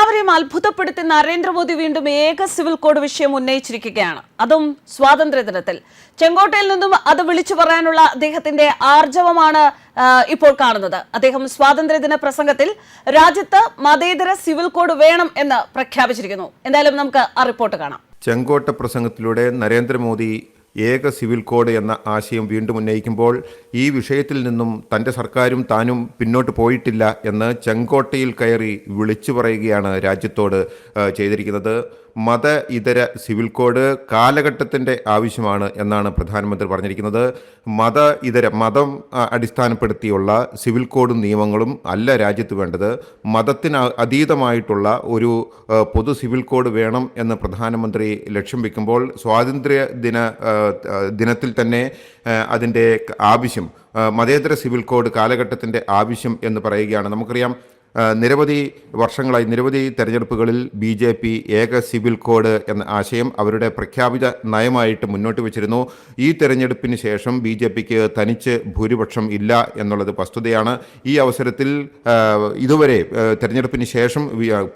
എല്ലാവരെയും അത്ഭുതപ്പെടുത്തി നരേന്ദ്രമോദി വീണ്ടും ഏക സിവിൽ കോഡ് വിഷയം ഉന്നയിച്ചിരിക്കുകയാണ്. അതും സ്വാതന്ത്ര്യ ദിനത്തിൽ. ചെങ്കോട്ടയിൽ നിന്നും അത് വിളിച്ചു പറയാനുള്ള അദ്ദേഹത്തിന്റെ ആർജവമാണ് ഇപ്പോൾ കാണുന്നത്. അദ്ദേഹം സ്വാതന്ത്ര്യദിന പ്രസംഗത്തിൽ രാജ്യത്ത് മതേതര സിവിൽ കോഡ് വേണം എന്ന് പ്രഖ്യാപിച്ചിരിക്കുന്നു. എന്തായാലും നമുക്ക് ആ റിപ്പോർട്ട് കാണാം. ചെങ്കോട്ട പ്രസംഗത്തിലൂടെ നരേന്ദ്രമോദി ഏക സിവിൽ കോഡ് എന്ന ആശയം വീണ്ടും ഉന്നയിക്കുമ്പോൾ ഈ വിഷയത്തിൽ നിന്നും തന്റെ സർക്കാരും താനും പിന്നോട്ട് പോയിട്ടില്ല എന്ന് ചെങ്കോട്ടയിൽ കയറി വിളിച്ചു പറയുകയാണ് രാജ്യത്തോട് ചെയ്തിരിക്കുന്നത്. മത ഇതര സിവിൽ കോഡ് കാലഘട്ടത്തിന്റെ ആവശ്യമാണ് എന്നാണ് പ്രധാനമന്ത്രി പറഞ്ഞിരിക്കുന്നത്. മത ഇതര മതം അടിസ്ഥാനപ്പെടുത്തിയുള്ള സിവിൽ കോഡും നിയമങ്ങളും അല്ല രാജ്യത്ത് വേണ്ടത്. മതത്തിന് അതീതമായിട്ടുള്ള ഒരു പൊതു സിവിൽ കോഡ് വേണം എന്ന് പ്രധാനമന്ത്രി ലക്ഷ്യം വെക്കുമ്പോൾ സ്വാതന്ത്ര്യ ദിന ദിനത്തിൽ തന്നെ അതിന്റെ ആവശ്യം മതേതര സിവിൽ കോഡ് കാലഘട്ടത്തിന്റെ ആവശ്യം എന്ന് പറയുകയാണ്. നമുക്കറിയാം നിരവധി വർഷങ്ങളായി നിരവധി തെരഞ്ഞെടുപ്പുകളിൽ ബി ജെ പി ഏക സിവിൽ കോഡ് എന്ന ആശയം അവരുടെ പ്രഖ്യാപിത നയമായിട്ട് മുന്നോട്ട് വെച്ചിരുന്നു. ഈ തെരഞ്ഞെടുപ്പിന് ശേഷം ബി ജെ പിക്ക് തനിച്ച് ഭൂരിപക്ഷം ഇല്ല എന്നുള്ളത് വസ്തുതയാണ്. ഈ അവസരത്തിൽ ഇതുവരെ തെരഞ്ഞെടുപ്പിന് ശേഷം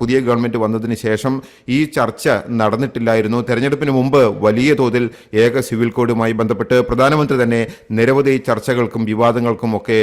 പുതിയ ഗവൺമെന്റ് വന്നതിന് ശേഷം ഈ ചർച്ച നടന്നിട്ടില്ലായിരുന്നു. തെരഞ്ഞെടുപ്പിന് മുമ്പ് വലിയ തോതിൽ ഏക സിവിൽ കോഡുമായി ബന്ധപ്പെട്ട് പ്രധാനമന്ത്രി തന്നെ നിരവധി ചർച്ചകൾക്കും വിവാദങ്ങൾക്കും ഒക്കെ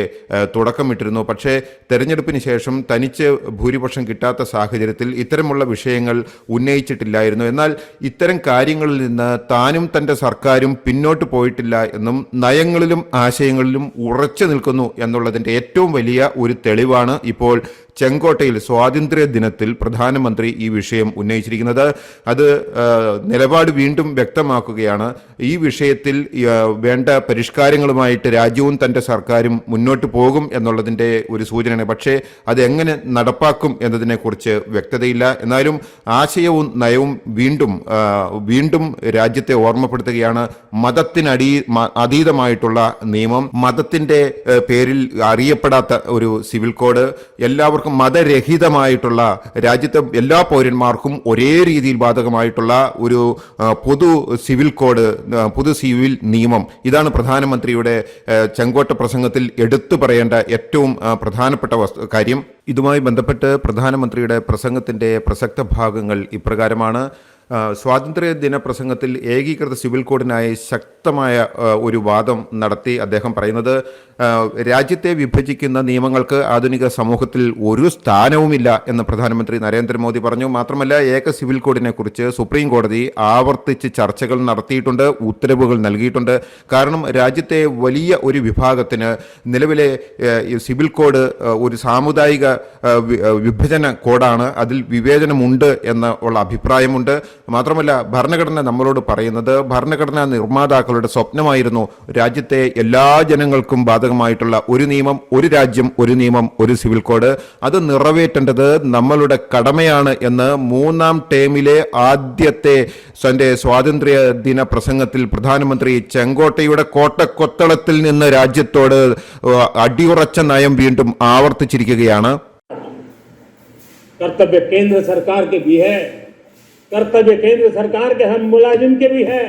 തുടക്കമിട്ടിരുന്നു. പക്ഷേ തെരഞ്ഞെടുപ്പിന് ശേഷം തനിച്ച് ഭൂരിപക്ഷം കിട്ടാത്ത സാഹചര്യത്തിൽ ഇത്തരമുള്ള വിഷയങ്ങൾ ഉന്നയിച്ചിട്ടില്ലായിരുന്നു. എന്നാൽ ഇത്തരം കാര്യങ്ങളിൽ നിന്ന് താനും തന്റെ സർക്കാരും പിന്നോട്ട് പോയിട്ടില്ല എന്നും നയങ്ങളിലും ആശയങ്ങളിലും ഉറച്ചു നിൽക്കുന്നു എന്നുള്ളതിന്റെ ഏറ്റവും വലിയ ഒരു തെളിവാണ് ഇപ്പോൾ ചെങ്കോട്ടയിൽ സ്വാതന്ത്ര്യ ദിനത്തിൽ പ്രധാനമന്ത്രി ഈ വിഷയം ഉന്നയിച്ചിരിക്കുന്നത്. അത് നിലപാട് വീണ്ടും വ്യക്തമാക്കുകയാണ്. ഈ വിഷയത്തിൽ വേണ്ട പരിഷ്കാരങ്ങളുമായിട്ട് രാജ്യവും തന്റെ സർക്കാരും മുന്നോട്ട് പോകും എന്നുള്ളതിന്റെ ഒരു സൂചനയാണ്. പക്ഷേ അതെങ്ങനെ നടപ്പാക്കും എന്നതിനെക്കുറിച്ച് വ്യക്തതയില്ല. എന്നാലും ആശയവും നയവും വീണ്ടും വീണ്ടും രാജ്യത്തെ ഓർമ്മപ്പെടുത്തുകയാണ് മതത്തിനടി അതീതമായിട്ടുള്ള നിയമം. മതത്തിന്റെ പേരിൽ അറിയപ്പെടാത്ത ഒരു സിവിൽ കോഡ്. എല്ലാവർക്കും മതരഹിതമായിട്ടുള്ള രാജ്യത്തെ എല്ലാ പൗരന്മാർക്കും ഒരേ രീതിയിൽ ബാധകമായിട്ടുള്ള ഒരു പൊതു സിവിൽ കോഡ് പൊതു സിവിൽ നിയമം. ഇതാണ് പ്രധാനമന്ത്രിയുടെ ചെങ്കോട്ട പ്രസംഗത്തിൽ എടുത്തു പറയേണ്ട ഏറ്റവും പ്രധാനപ്പെട്ട കാര്യം. ഇതുമായി ബന്ധപ്പെട്ട് പ്രധാനമന്ത്രിയുടെ പ്രസംഗത്തിന്റെ പ്രസക്ത ഭാഗങ്ങൾ ഇപ്രകാരമാണ്. സ്വാതന്ത്ര്യ ദിന പ്രസംഗത്തിൽ ഏകീകൃത സിവിൽ കോഡിനായി ശക്തമായ ഒരു വാദം നടത്തി അദ്ദേഹം പറയുന്നത് രാജ്യത്തെ വിഭജിക്കുന്ന നിയമങ്ങൾക്ക് ആധുനിക സമൂഹത്തിൽ ഒരു സ്ഥാനവുമില്ല എന്ന് പ്രധാനമന്ത്രി നരേന്ദ്രമോദി പറഞ്ഞു. മാത്രമല്ല ഏക സിവിൽ കോഡിനെ കുറിച്ച് സുപ്രീം കോടതി ആവർത്തിച്ച് ചർച്ചകൾ നടത്തിയിട്ടുണ്ട് ഉത്തരവുകൾ നൽകിയിട്ടുണ്ട്. കാരണം രാജ്യത്തെ വലിയ ഒരു വിഭാഗത്തിന് നിലവിലെ സിവിൽ കോഡ് ഒരു സാമുദായിക വിഭജന കോഡാണ് അതിൽ വിവേചനമുണ്ട് എന്ന അഭിപ്രായമുണ്ട്. മാത്രമല്ല ഭരണഘടന നമ്മളോട് പറയുന്നത് ഭരണഘടനാ നിർമ്മാതാക്കളുടെ സ്വപ്നമായിരുന്നു രാജ്യത്തെ എല്ലാ ജനങ്ങൾക്കും ബാധകമായിട്ടുള്ള ഒരു നിയമം ഒരു രാജ്യം ഒരു നിയമം ഒരു സിവിൽ കോഡ് അത് നിറവേറ്റേണ്ടത് നമ്മളുടെ കടമയാണ് എന്ന് മൂന്നാം ടേമിലെ ആദ്യത്തെ തന്റെ സ്വാതന്ത്ര്യ ദിന പ്രസംഗത്തിൽ പ്രധാനമന്ത്രി ചെങ്കോട്ടയുടെ കോട്ടക്കൊത്തളത്തിൽ നിന്ന് രാജ്യത്തോട് ഏഹ്, അടിയുറച്ച നയം വീണ്ടും ആവർത്തിച്ചിരിക്കുകയാണ് कर्तव्य केंद्र सरकार के भी है कर्तव्य केंद्र सरकार के हम मुलाजिम के भी है।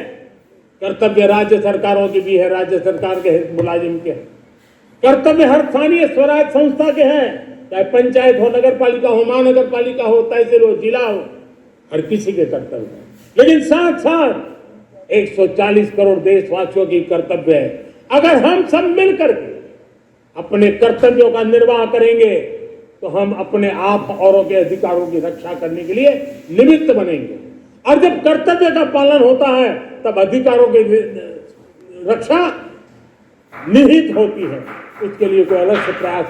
कर्तव्य राज्य सरकारों के भी है, राज्य सरकार के मुलाजिम के कर्तव्य हर स्थानीय स्वराज संस्था के हैं। चाहे पंचायत हो नगर पालिका हो महानगर पालिका हो, तहसील हो, जिला हो, हर किसी के कर्तव्य है। लेकिन साथ साथ 140 करोड़ देशवासियों की कर्तव्य है। अगर हम सब मिलकर के अपने कर्तव्यों का निर्वाह करेंगे तो हम अपने आप औरों के अधिकारों की रक्षा करने के लिए निमित्त बनेंगे। और जब कर्तव्य का पालन होता है, तब अधिकारों की रक्षा निहित होती है। उसके लिए कोई अलग से प्रयास